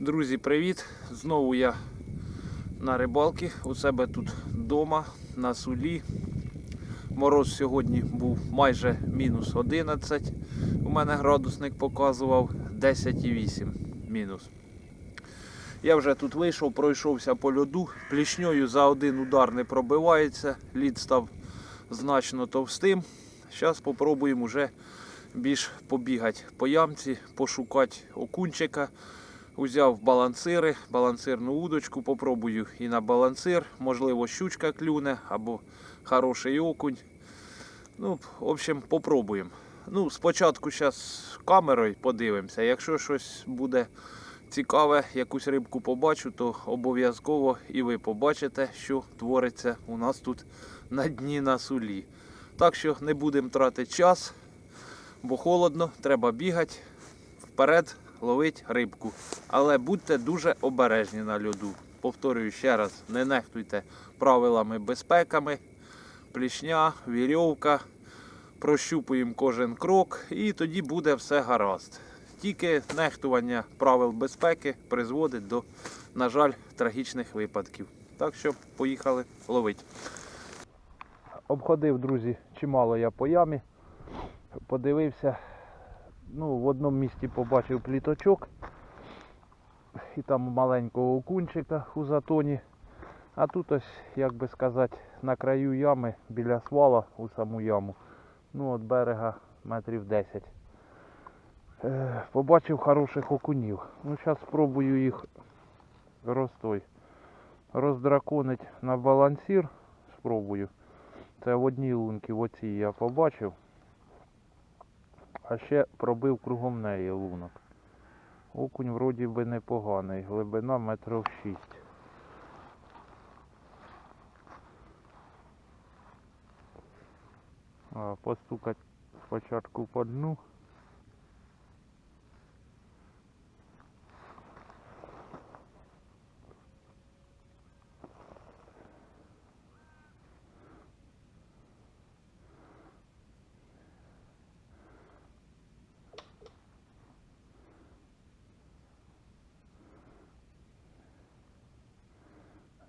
Друзі, привіт! Знову я на рибалці. У себе тут вдома на сулі. Мороз сьогодні був майже мінус 11. У мене градусник показував 10,8 мінус. Я вже тут вийшов, пройшовся по льоду. Плішньою за один удар не пробивається. Лід став значно товстим. Зараз спробуємо вже більш побігати по ямці, пошукати окунчика. Узяв балансири, балансирну удочку, попробую і на балансир. Можливо, щучка клюне або хороший окунь. Ну, в общем, попробуємо. Ну, спочатку зараз камерою подивимося. Якщо щось буде цікаве, якусь рибку побачу, то обов'язково і ви побачите, що твориться у нас тут на дні на сулі. Так що не будемо тратити час, бо холодно, треба бігати вперед, ловити рибку. Але будьте дуже обережні на льоду. Повторюю ще раз, не нехтуйте правилами безпеками, плішня, вірьовка. Прощупуємо кожен крок і тоді буде все гаразд. Тільки нехтування правил безпеки призводить до, на жаль, трагічних випадків. Так що поїхали ловити. Обходив, друзі, чимало я по ямі. Подивився. Ну, в одному місці побачив пліточок. І там маленького окунчика у затоні. А тут ось, як би сказати, на краю ями біля свала у саму яму. Ну, от берега метрів 10. Е, побачив хороших окунів. Ну, зараз спробую їх розтой. Роздраконить на балансір. Спробую. Це в одній лунці, в оцій я побачив. А ще пробив кругом неї лунок. Окунь вроді би непоганий, глибина метрів 6. А, постукать спочатку по дну.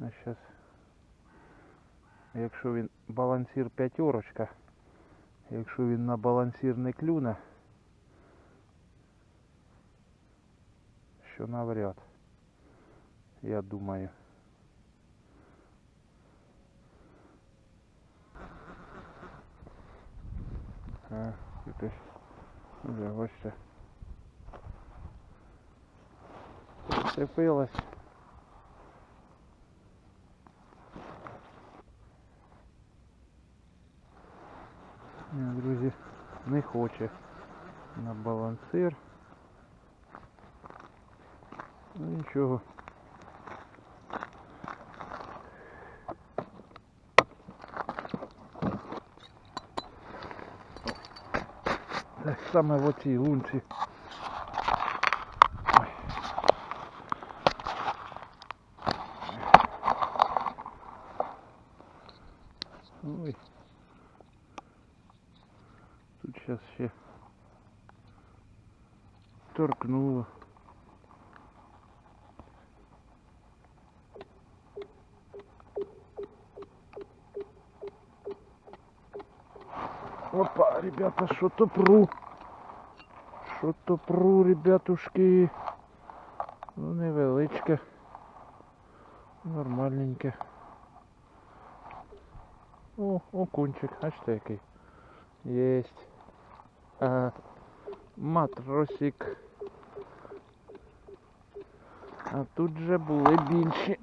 А зараз, якщо він балансір п'ятерочка, якщо він на балансір не клюне, що навряд, я думаю. А, тут вже ось Цепилась. Друзі, не хоче на балансир. Ну нічого. Так саме в оцій лунці. Сейчас ще торкнуло. Опа, ребята, что-то пру. Что-то пру, ребятушки. Ну, невеличке. Нормальненьке. О, окунчик, бачите який. Есть. Ага. Матросик. А тут же були більші.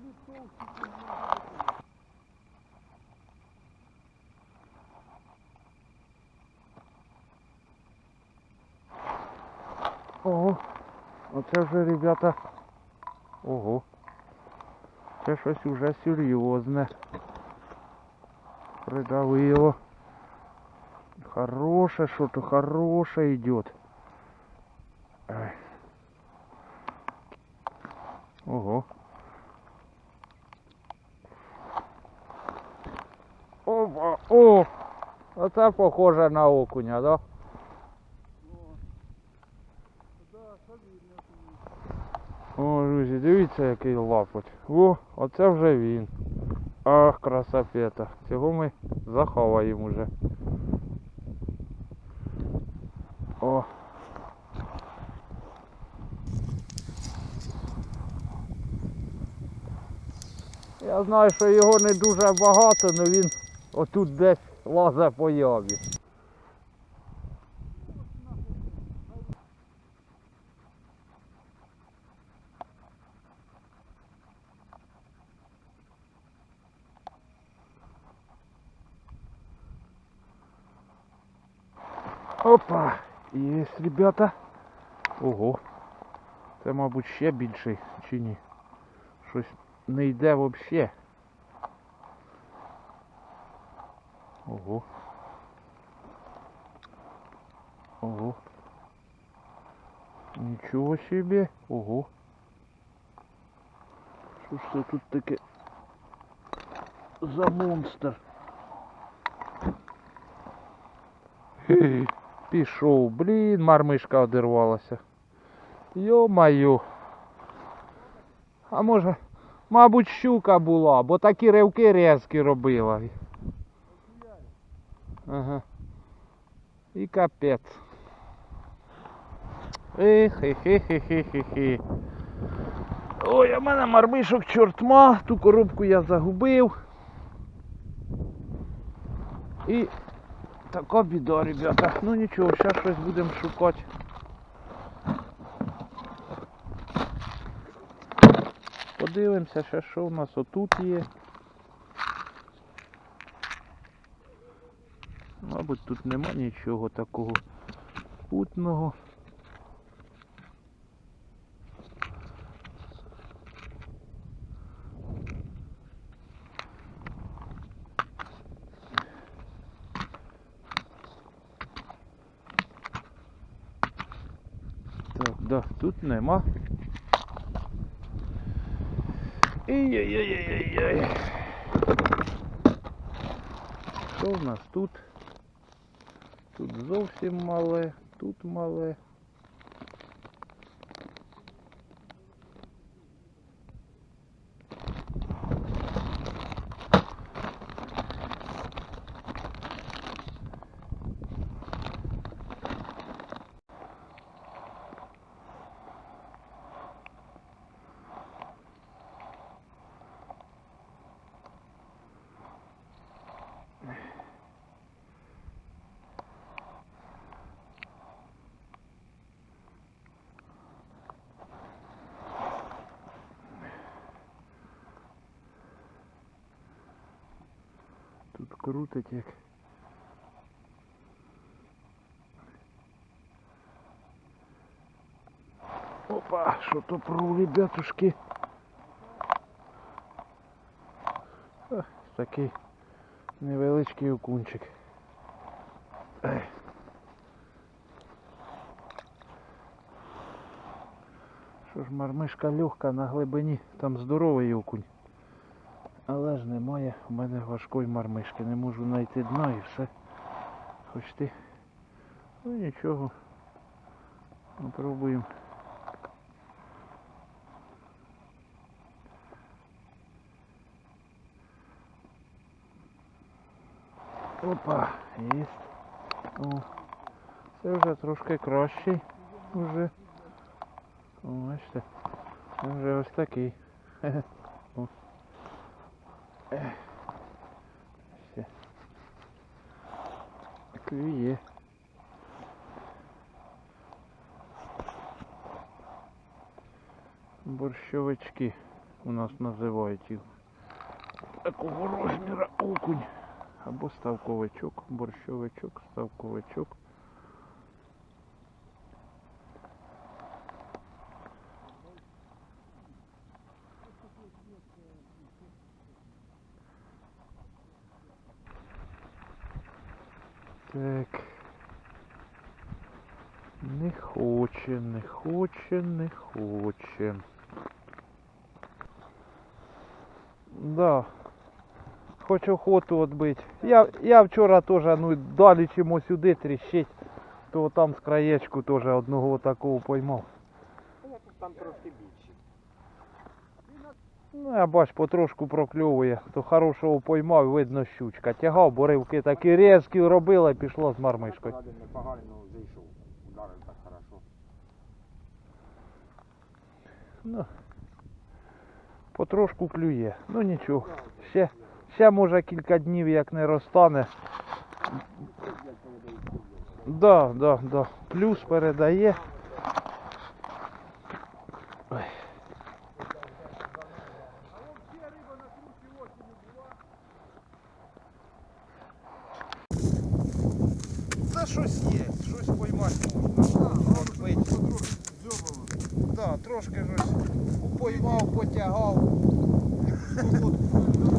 Ого. Оце вже, ребята. Ого. Це щось уже серйозне. Придавило. Хорошее что-то, хорошее идет. Ого. Опа, о! Оце похоже на окуня, да? О, друзі, дивіться, який лапоть. О, оце вже він. Ах, красапета. Цього ми заховаємо вже. О. Я знаю, що його не дуже багато, але він отут десь лазить по яві. Опа! Є, ребята. Ого. Це, мабуть, ще більший чи ні? Щось не йде взагалі. Ого. Ого. Нічого собі. Ого. Що ж це тут таке за монстр? Хе-хе. Пішов, блін, мармишка одервалася. Йо-маю. А може, мабуть, щука була, бо такі ривки різкі робила. Ага. І капець. Ех, ех, ех, ех, ех, ех, ех. Ой, а в мене мармишок чортма, ту коробку я загубив. І така біда, ребята. Ну нічого, зараз щось будемо шукати. Подивимося, ще що у нас отут є. Мабуть, тут нема нічого такого путного. Так, да, тут нема. Ей-яй-яй-яй-яй. Що в нас тут? Тут зовсім мале, тут мале. Тут крутить як. Опа, що то про ребятушки. Такий невеличкий окунчик. Що ж мармишка легка на глибині, там здоровий окунь. Але ж немає в мене важкої мармишки. Не можу знайти дна і все. Хоч ти. Ну нічого. Попробуємо. Опа, є. О, це вже трошки кращий. Уже. О, бачите. Вже ось такий. Хе-хе. О. Ех. Все. Клює. Борщовички у нас називають їх. Такого розміра окунь. Або ставковичок, борщовичок, ставковичок. Хоче, не хоче, не хоче. Да. Хочу охоту відбити. Я, я вчора теж, ну далі чимо сюди тріщить, то там з краєчку теж одного такого поймав. там трошки більші. Ну, я бач, потрошку прокльовує. То хорошого поймав, видно щучка. Тягав, бо ривки такі різкі робила і пішло з мармишкою. Один непоганий, ну зайшов. Ударив так хорошо. Ну, потрошку клює. Ну нічого. Ще, ще може кілька днів як не розтане. Да, да, да. Плюс передає. Ой. Та щось є, щось поймати можна. Да, трошки щось упоймав, потягав.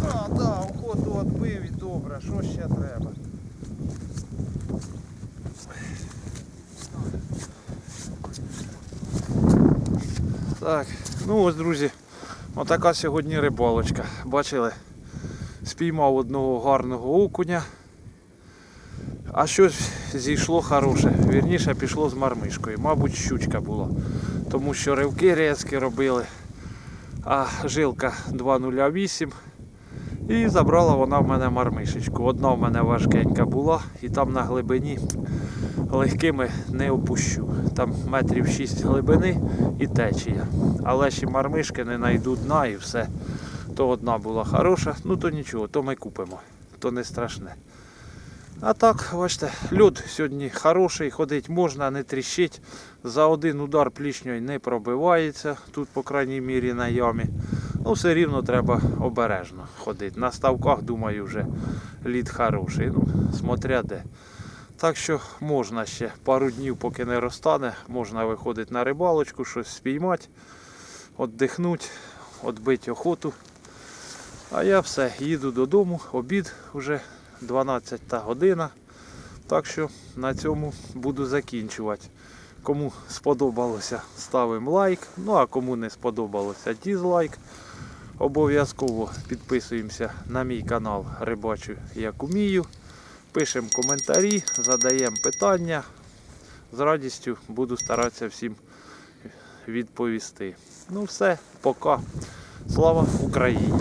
Да, да, охоту відбив і добре, що ще треба. Так, ну ось, друзі, отака сьогодні рибалочка. Бачили, спіймав одного гарного окуня. А щось зійшло хороше. Вірніше пішло з мармишкою. Мабуть, щучка була. Тому що ривки різкі робили. А жилка 2,08. І забрала вона в мене мармишечку. Одна в мене важкенька була, і там на глибині легкими не опущу. Там метрів 6 глибини і течія. Але ще мармишки не знайду дна і все. То одна була хороша, ну то нічого, то ми купимо, то не страшне. А так, бачите, льод сьогодні хороший, ходить можна, не тріщить. За один удар плічньою не пробивається, тут, по крайній мірі, на ямі. Ну, все рівно треба обережно ходити. На ставках, думаю, вже лід хороший. Ну, смотря де. Так що можна ще пару днів, поки не розтане, можна виходити на рибалочку, щось спіймати, віддихнути, відбити охоту. А я все, їду додому, обід вже 12 година. Так що на цьому буду закінчувати. Кому сподобалося, ставимо лайк. Ну а кому не сподобалося, дізлайк. Обов'язково підписуємося на мій канал Рибачу як умію. Пишемо коментарі, задаємо питання. З радістю буду старатися всім відповісти. Ну все, пока. Слава Україні!